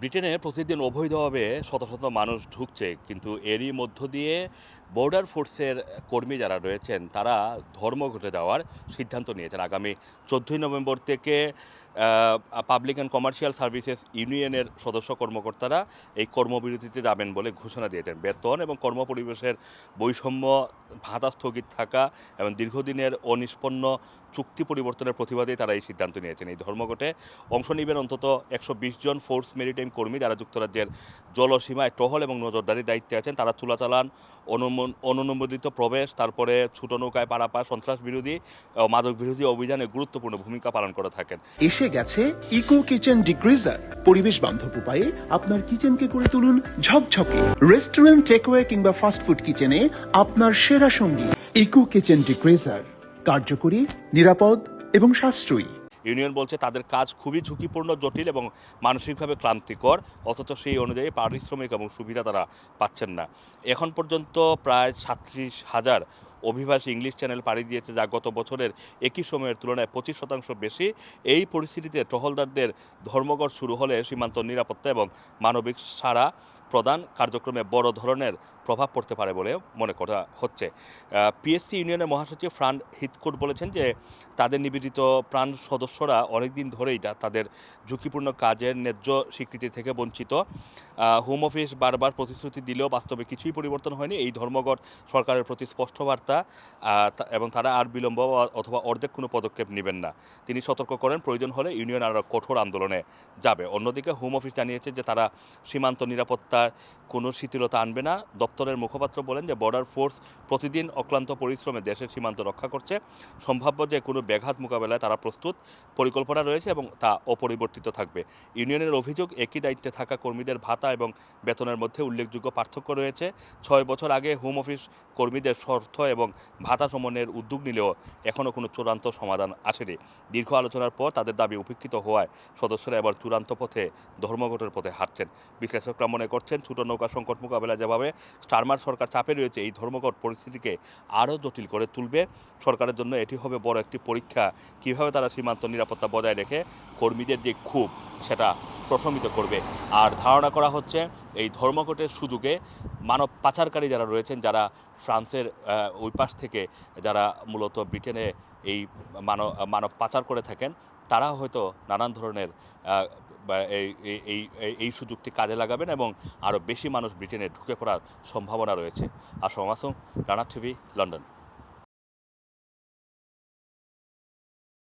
ব্রিটেনে প্রতিদিন অবৈধভাবে শত শত মানুষ ঢুকছে, কিন্তু এরই মধ্য দিয়ে বর্ডার ফোর্সের কর্মী যারা রয়েছেন, তারা ধর্ম ঘটে যাওয়ার সিদ্ধান্ত নিয়েছেন। আগামী চোদ্দই নভেম্বর থেকে পাবলিক অ্যান্ড কমার্শিয়াল সার্ভিসেস ইউনিয়নের সদস্য কর্মকর্তারা এই কর্মবিরতিতে যাবেন বলে ঘোষণা দিয়েছেন। বেতন এবং কর্মপরিবেশের বৈষম্য ভাতা স্থগিত থাকা এবং দীর্ঘদিনের অনিষ্পন্ন চুক্তি পরিবর্তনের প্রতিবাদে তারা এই সিদ্ধান্ত নিয়েছেন। এই ধর্মঘটে অংশ নেবেন অন্তত একশো বিশ জন ফোর্স মেরিটাইম কর্মী যারা যুক্তরাজ্যের জলসীমায় টহল এবং নজরদারির দায়িত্বে আছেন। তারা চুলাচালান অনুমোদন অনুমোদিত প্রবেশ, তারপরে ছোট নৌকায় সন্ত্রাস বিরোধী মাদক বিরোধী অভিযানে গুরুত্বপূর্ণ ভূমিকা পালন করে থাকেন। এসে গেছে ইকো কিচেন ডিগ্রিজার। পরিবেশ বান্ধব উপায়ে আপনার কিচেনকে করে তুলুন ঝকঝকে। রেস্টুরেন্ট, টেকওয়ে কিংবা ফাস্ট ফুড কিচেনে আপনার সেরা সঙ্গী ইকো কিচেন ডিগ্রিজার। কার্যকরী, নিরাপদ এবং সাশ্রয়ী। ইউনিয়ন বলছে তাদের কাজ খুবই ঝুঁকিপূর্ণ, জটিল এবং মানসিকভাবে ক্লান্তিকর, অথচ সেই অনুযায়ী পারিশ্রমিক এবং সুবিধা তারা পাচ্ছেন না। এখন পর্যন্ত প্রায় সাতত্রিশ হাজার অভিবাসী ইংলিশ চ্যানেল পাড়ি দিয়েছে যা গত বছরের একই সময়ের তুলনায় পঁচিশ শতাংশ বেশি। এই পরিস্থিতিতে টহলদারদের ধর্মঘট শুরু হলে সীমান্ত নিরাপত্তা এবং মানবিক সাড়া প্রদান কার্যক্রমে বড় ধরনের প্রভাব পড়তে পারে বলে মনে করা হচ্ছে। পিএসসি ইউনিয়নের মহাসচিব ফ্রান হিতকোট বলেছেন যে, তাদের নিবেদিত প্রাণ সদস্যরা অনেকদিন ধরেই যা তাদের ঝুঁকিপূর্ণ কাজের ন্যায্য স্বীকৃতি থেকে বঞ্চিত। হোম অফিস বারবার প্রতিশ্রুতি দিলেও বাস্তবে কিছুই পরিবর্তন হয়নি। এই ধর্মঘট সরকারের প্রতি স্পষ্ট আহ, তা- এবং তারা আর বিলম্ব অথবা অর্ধেক কোনো পদক্ষেপ নেবেন না। তিনি সতর্ক করেন প্রয়োজন হলে ইউনিয়ন আরও কঠোর আন্দোলনে যাবে। অন্যদিকে হোম অফিস জানিয়েছে যে তারা সীমান্ত নিরাপত্তার কোনো শিথিলতা আনবে না। দপ্তরের মুখপাত্র বলেন যে বর্ডার ফোর্স প্রতিদিন অক্লান্ত পরিশ্রমে দেশের সীমান্ত রক্ষা করছে। সম্ভাব্য যে কোনো ব্যাঘাত মোকাবেলায় তারা প্রস্তুত পরিকল্পনা রয়েছে এবং তা অপরিবর্তিত থাকবে। ইউনিয়নের অভিযোগ একই দায়িত্বে থাকা কর্মীদের ভাতা এবং বেতনের মধ্যে উল্লেখযোগ্য পার্থক্য রয়েছে। ছয় বছর আগে হোম অফিস কর্মীদের স্বার্থ এবং ভাতা সমন্বয়ের উদ্যোগ নিলেও এখনও কোনো চূড়ান্ত সমাধান আসেনি। দীর্ঘ আলোচনার পর তাদের দাবি উপেক্ষিত হওয়ায় সদস্যরা এবার চূড়ান্ত পথে ধর্মঘটের পথে হাঁটছেন। বিশ্লেষকরা মনে করছেন, ছোট নৌকা সংকট মোকাবেলা যেভাবে স্টারমার সরকার চাপে রয়েছে, এই ধর্মঘট পরিস্থিতিকে আরও জটিল করে তুলবে। সরকারের জন্য এটি হবে বড় একটি পরীক্ষা। কীভাবে তারা সীমান্ত নিরাপত্তা বজায় রেখে কর্মীদের যে ক্ষোভ, সেটা প্রশমিত করবে। আর ধারণা করা হচ্ছে এই ধর্মঘটের সুযোগে মানব পাচারকারী যারা রয়েছেন, যারা ফ্রান্সের ওই পাশ থেকে যারা মূলত ব্রিটেনে এই মানব মানব পাচার করে থাকেন, তারা হয়তো নানান ধরনের এই, এই- সুযোগটি কাজে লাগাবেন এবং আরও বেশি মানুষ ব্রিটেনে ঢুকে পড়ার সম্ভাবনা রয়েছে। Assam Assam Rana TV, London.